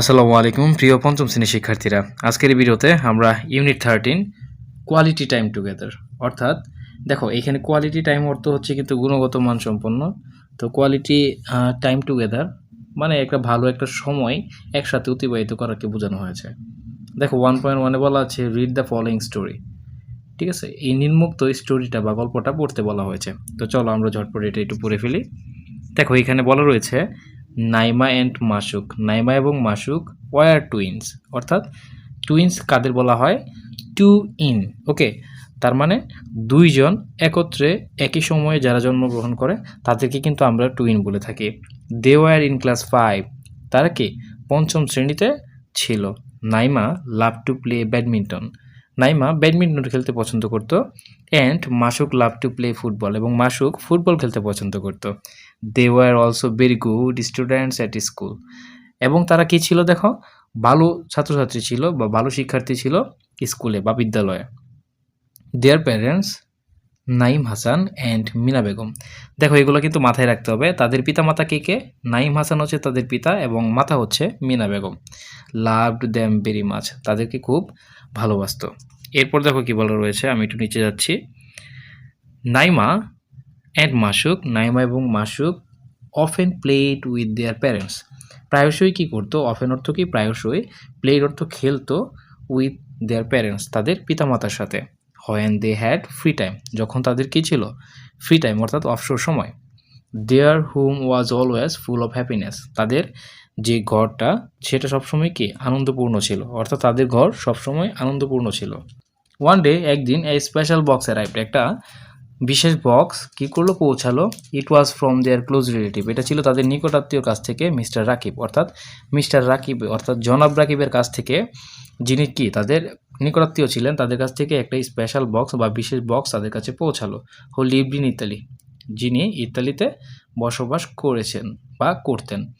আসসালামু আলাইকুম, প্রিয় পঞ্চম শ্রেণির শিক্ষার্থীরা। আজকের ভিডিওতে আমরা unit thirteen quality time together অর্থাৎ, দেখো, এখানে কোয়ালিটি টাইম অর্থ হচ্ছে কিন্তু গুণগত মান সম্পন্ন তো কোয়ালিটি টাইম টুগেদার মানে একটা ভালো একটা সময় একসাথে অতিবাহিত করাকে বোঝানো হয়েছে। দেখো ওয়ান পয়েন্ট ওয়ানে বলা আছে রিড দ্য ফলোয়িং স্টোরি ঠিক আছে? এই নির্মুক্ত স্টোরিটা বা গল্পটা পড়তে বলা হয়েছে। তো চলো আমরা ঝটপট এটা একটু পড়ে ফেলি। দেখো, এখানে বলা রয়েছে নাইমা অ্যান্ড মাসুক। নাইমা এবং মাসুক ওয়ার টুইন্স অর্থাৎ টুইন্স কাদের বলা হয়? টু ইন ওকে তার মানে দুইজন একত্রে একই সময়ে যারা জন্মগ্রহণ করে, তাদেরকে কিন্তু আমরা টুইন বলে থাকি। They were in class five তারা কি? পঞ্চম শ্রেণীতে ছিল। Naima love to play badminton Naima badminton খেলতে পছন্দ করতো and Masuk love to play football এবং মাসুক ফুটবল খেলতে পছন্দ করতো। They were also very good students at school এবং তারা কি ছিল দেখো? ভালো ছাত্রছাত্রী ছিল বা ভালো শিক্ষার্থী ছিল স্কুলে বা বিদ্যালয়ে। Their parents Naim Hasan and Mina Begum দেখো, এগুলো কিন্তু মাথায় রাখতে হবে। তাদের পিতা মাতা কে কে? নাইম হাসান হচ্ছে তাদের পিতা এবং মাতা হচ্ছে Mina Begum loved them very much তাদেরকে খুব ভালোবাসতো। এরপর দেখো কি বলা রয়েছে, আমি একটু নিচে যাচ্ছি। নাইমা অ্যান্ড মাসুক, নাইমা এবং Masuk often played with their parents প্রায়শই কী করতো? অফেন অর্থ কি? প্রায়শই প্লেড অর্থ খেলতো উইথ দেয়ার প্যারেন্টস তাদের পিতামাতার সাথে। When they had free time যখন তাদের কী ছিল? ফ্রি টাইম অর্থাৎ অবসর সময়। Their room was always full of happiness তাদের যে ঘরটা, সেটা সবসময় কি? আনন্দপূর্ণ ছিল। অর্থাৎ তাদের ঘর সবসময় আনন্দপূর্ণ ছিল। ওয়ান ডে একদিন এই স্পেশাল বক্স অ্যারাইভড একটা বিশেষ বক্স কি করল, পৌঁছালো। It was from their close relative এটা ছিল তাদের নিকটাত্মীয় কাছ থেকে মিস্টার রাকিব, অর্থাৎ মিস্টার রাকিব, অর্থাৎ জনাব রাকিবের কাছ থেকে। যিনি কি, তাদের নিকটাত্মীয় ছিলেন, তাদের কাছ থেকে একটা স্পেশাল বক্স বা বিশেষ বক্স তাদের কাছে পৌঁছালো। হো লিভড ইন ইতালি যিনি ইতালিতে বসবাস করেছেন বা করতেন।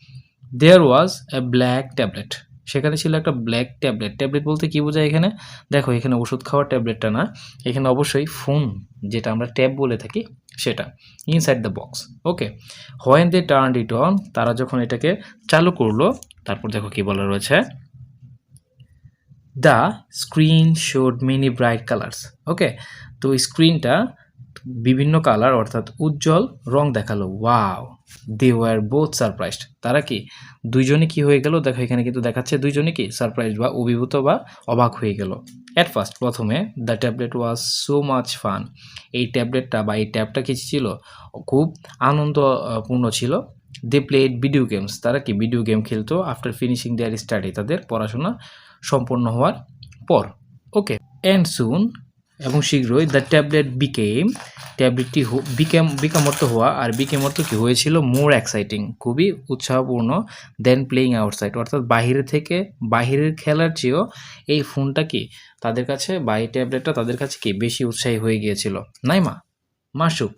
দেয়ার ওয়াজ এ ব্ল্যাক ট্যাবলেট সেখানে ছিল একটা ব্ল্যাক ট্যাবলেট ট্যাবলেট বলতে কি বোঝায় এখানে? দেখো, এখানে ওষুধ খাওয়ার ট্যাবলেটটা না। এখানে অবশ্যই ফোন যেটা আমরা ট্যাব বলে থাকি, সেটা inside the box okay when they turn it on তারা যখন এটাকে চালু করল, তারপর দেখো কি বলা রয়েছে? The screen showed many bright colours okay তো স্ক্রিনটা বিভিন্ন কালার অর্থাৎ উজ্জ্বল রং দেখাল। Wow they were both surprised তারা কি? দুইজনে কি হয়ে গেল? দেখো, এখানে কিন্তু দেখাচ্ছে দুইজনে কি? সারপ্রাইজ বা অভিভূত বা অবাক হয়ে গেল। অ্যাট ফার্স্ট প্রথমে the tablet was so much fun এই ট্যাবলেটটা বা এই ট্যাবটা কি ছিল? খুব আনন্দপূর্ণ ছিল। দে প্লেড ভিডিও গেমস তারা কি? ভিডিও গেম খেলতো। আফটার ফিনিশিং দেয়ার স্টাডি তাদের পড়াশোনা সম্পন্ন হওয়ার পর। ওকে অ্যান্ড সুন এবং শীঘ্রই দ্য ট্যাবলেট বিকেম ট্যাবলেটটি বিকেম বিকাম অর্থ হওয়া আর বিকেমর্ত কি হয়েছিল? মোর এক্সাইটিং খুবই উৎসাহপূর্ণ দেন প্লেয়িং আউটসাইড অর্থাৎ বাহিরে থেকে, বাহিরের খেলার চেয়েও এই ফোনটা কি তাদের কাছে বা এই ট্যাবলেটটা তাদের কাছে কি বেশি উৎসাহী হয়ে গিয়েছিল? Naima, Masuk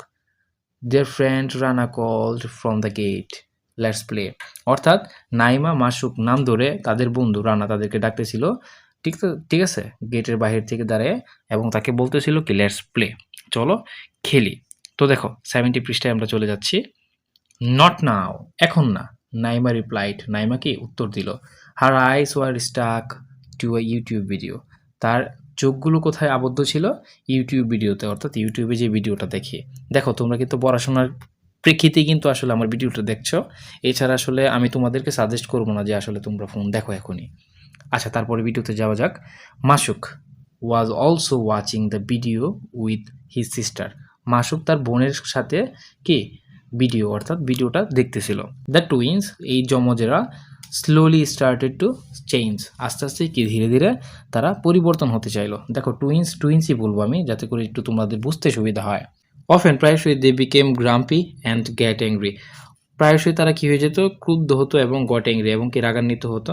their friend Rana called from the gate let's play অর্থাৎ নাইমা, মাসুক নাম ধরে তাদের বন্ধু রানা তাদেরকে ডাকতেছিল ঠিক তো? ঠিক আছে? গেটের বাহির থেকে দাঁড়িয়ে এবং তাকে বলতেছিল কি লেটস প্লে চলো খেলি। তো দেখো সেভেন্টি পৃষ্ঠায় আমরা চলে যাচ্ছি। নট নাও এখন না। নাইমা রিপ্লাইড নাইমা কি? উত্তর দিল। Her eyes were stuck to a YouTube video তার চোখগুলো কোথায় আবদ্ধ ছিল? ইউটিউব ভিডিওতে অর্থাৎ ইউটিউবে যে ভিডিওটা দেখি। দেখো, তোমরা কিন্তু পড়াশোনার প্রেক্ষিতেই কিন্তু আসলে আমার ভিডিওটা দেখছ। এছাড়া আসলে আমি তোমাদেরকে সাজেস্ট করব না যে আসলে তোমরা ফোন দেখো এখনই। আচ্ছা তারপরে ভিডিওতে যাওয়া যাক। Masuk was also watching the video with his sister Masuk তার বোনের সাথে কি? ভিডিও অর্থাৎ ভিডিওটা দেখতেছিল। দ্য টুইন্স এই জমজেরা স্লোলি স্টার্টেড টু চেঞ্জ আস্তে আস্তে কি, ধীরে ধীরে তারা পরিবর্তন হতে চাইলো। দেখো টুইন্স টুইন্সই বলব আমি, যাতে করে একটু তোমাদের বুঝতে সুবিধা হয়। অফেন প্রায়শই they became grumpy and got angry প্রায়শই তারা কি হয়ে যেত? ক্রুদ্ধ হতো এবং গট অ্যাংরি এবং কি রাগান্বিত হতো।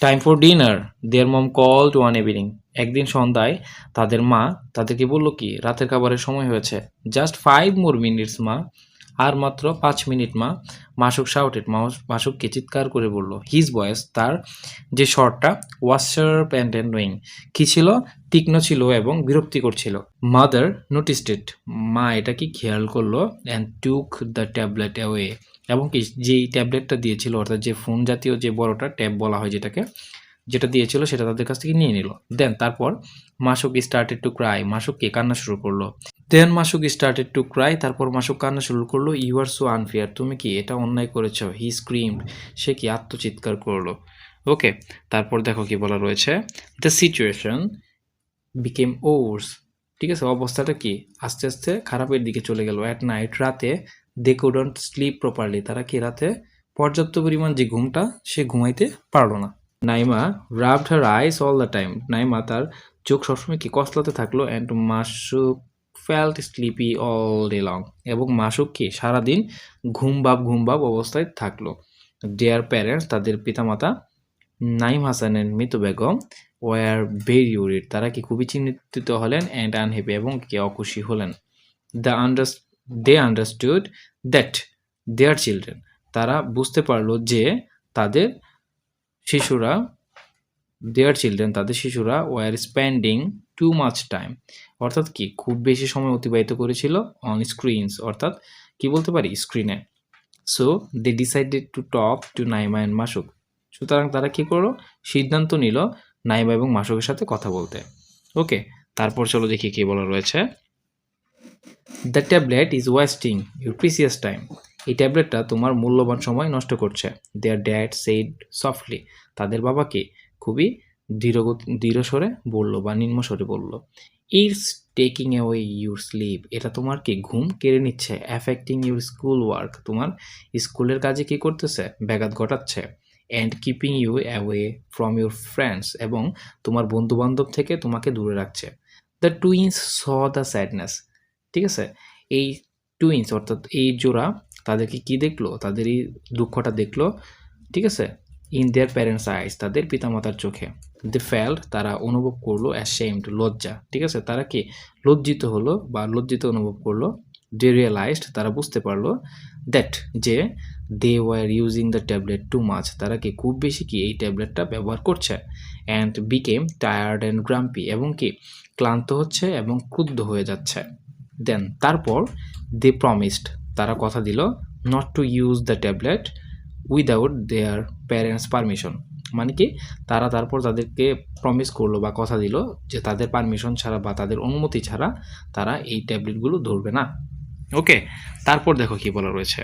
Time for dinner their mom call to one evening একদিন সন্ধ্যায় তাদের মা তাদেরকে বলল কি, রাতের খাবারের সময় হয়েছে। জাস্ট ফাইভ মোর মিনিটস মা। আর মাত্র পাঁচ মিনিট, মা। মাসুক শাউটেড মাসুককে চিৎকার করে বলল হিজ বয়েস তার যে শর্টটা ওয়াশার প্যান্ট অ্যান্ড উইং কি ছিল? তীক্ষ্ণ ছিল এবং বিরক্তিকর ছিল। মাদার নোটিসড ইট মা এটা কি খেয়াল করল and took the tablet away এবং কি যেই ট্যাবলেটটা দিয়েছিল, অর্থাৎ যে ফোন জাতীয় যে বড়টা ট্যাব বলা হয় যেটাকে, যেটা দিয়েছিল সেটা তাদের কাছ থেকে নিয়ে নিল। দেন তারপর মাসুক স্টার্টেড টু ক্রাই মাসুককে কান্না শুরু করল। Then Masuk started to cry তারপর মাসুক কান্না শুরু করল। ইউ আর সো আনফেয়ার তুমি কি এটা অন্যায় করেছ? হি স্ক্রিম সে কি আত্মচিৎকার করল। ওকে তারপর দেখো কি বলা রয়েছে। দ্য সিচুয়েশন বিকেম ওর্স ঠিক আছে? অবস্থাটা কি? আস্তে আস্তে খারাপের দিকে চলে গেল। অ্যাট নাইট রাতে দে কুডন্ট স্লিপ প্রপারলি তারা কি রাতে পর্যাপ্ত পরিমাণ যে ঘুমটা, সে ঘুমাইতে পারল না। Naima rubbed her eyes all the time Naima তার চোখ সবসময় কি কসলাতে থাকল and Masuk felt sleepy all day long এবং মাসুক কি সারাদিন ঘুমবাব ঘুমবাব অবস্থায় থাকল। দেয়ার প্যারেন্টস তাদের পিতামাতা নাইম হাসানের মৃত বেগম ওয়ার ভেরি উরিড তারা কি খুবই চিন্তিত হলেন অ্যান্ড আনহ্যাপি এবং কি অখুশি হলেন। The under they understood that their children তারা বুঝতে পারল যে তাদের শিশুরা দেয়ার চিলড্রেন তাদের শিশুরা were spending too much time অর্থাৎ কি, খুব বেশি সময় অতিবাহিত করেছিল অন স্ক্রিনস অর্থাৎ কি বলতে পারি স্ক্রিনে so they decided to talk to Naima and Masuk সুতরাং তারা কি করল, সিদ্ধান্ত নিল নাইমা এবং মাসুকের সাথে কথা বলতে। ওকে তারপর চলো দেখি কি বলা রয়েছে। The tablet is wasting your precious time এই ট্যাবলেটটা তোমার মূল্যবান সময় নষ্ট করছে। দেয়ার ড্যাড সেইড সফটলি তাদের বাবাকে খুবই দৃঢ় দৃঢ় স্বরে বলল বা নিম্ন স্বরে বলল। It's taking away your sleep এটা তোমার কি ঘুম কেড়ে নিচ্ছে। অ্যাফেক্টিং ইউর স্কুল ওয়ার্ক তোমার স্কুলের কাজে কি করতেছে? ব্যাঘাত ঘটাচ্ছে। And keeping you away from your friends এবং তোমার বন্ধুবান্ধব থেকে তোমাকে দূরে রাখছে। The twins saw the sadness ঠিক আছে? এই টুইন্স অর্থাৎ এই জোড়া তাদেরকে কি দেখল? তাদের এই দুঃখটা দেখল, ঠিক আছে? ইন দেয়ার প্যারেন্টস আইস তাদের পিতামাতার চোখে। দে ফেল্ট তারা অনুভব করল অ্যাশেমড লজ্জা, ঠিক আছে? তারা কি লজ্জিত হলো বা লজ্জিত অনুভব করল? দে রিয়েলাইজড তারা বুঝতে পারল দ্যাট যে they were using the tablet too much তারা কি খুব বেশি কি এই ট্যাবলেটটা ব্যবহার করছে? And became tired and grumpy এবং কি ক্লান্ত হচ্ছে এবং ক্রুদ্ধ হয়ে যাচ্ছে। দেন। তারপর দে প্রমিসড তারা কথা দিল not to use the tablet without their parents permission মানে কি, তারা তারপর তাদেরকে প্রমিস করল বা কথা দিল যে তাদের পারমিশন ছাড়া বা তাদের অনুমতি ছাড়া তারা এই ট্যাবলেটগুলো ধরবে না। ওকে, তারপর দেখো কি বলা রয়েছে।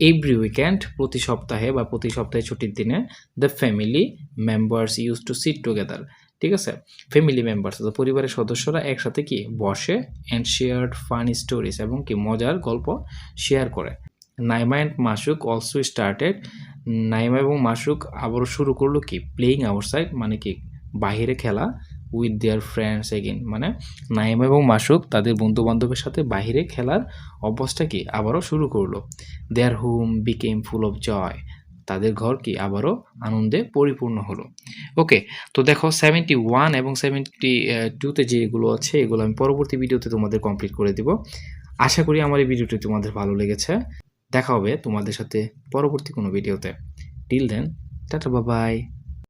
এভরি উইকেন্ড প্রতি সপ্তাহে বা প্রতি সপ্তাহে ছুটির দিনে the family members use to sit together ঠিক আছে? ফ্যামিলি মেম্বার্স অর্থাৎ পরিবারের সদস্যরা একসাথে কি বসে অ্যান্ড শেয়ার্ড ফানি স্টোরিজ এবং কি মজার গল্প শেয়ার করে। Naima and Masuk also started Naima এবং মাসুক আবারও শুরু করল কি প্লেয়িং আউটসাইড মানে কি বাহিরে খেলা উইথ দেয়ার ফ্রেন্ডস এগেন মানে নাইমা এবং মাসুক তাদের বন্ধু বান্ধবের সাথে বাইরে খেলার অভ্যাসটা কি আবারও শুরু করল। Their home became full of joy তাদের ঘর কি আবারও আনন্দে পরিপূর্ণ হলো। ওকে, তো দেখো সেভেন্টি ওয়ান এবং সেভেন্টি টুতে যেগুলো আছে, এগুলো আমি পরবর্তী ভিডিওতে তোমাদের কমপ্লিট করে দিব। আশা করি আমার এই ভিডিওটি তোমাদের ভালো লেগেছে। দেখা হবে তোমাদের সাথে পরবর্তী কোনো ভিডিওতে। টিল দেন টাটা বাবাই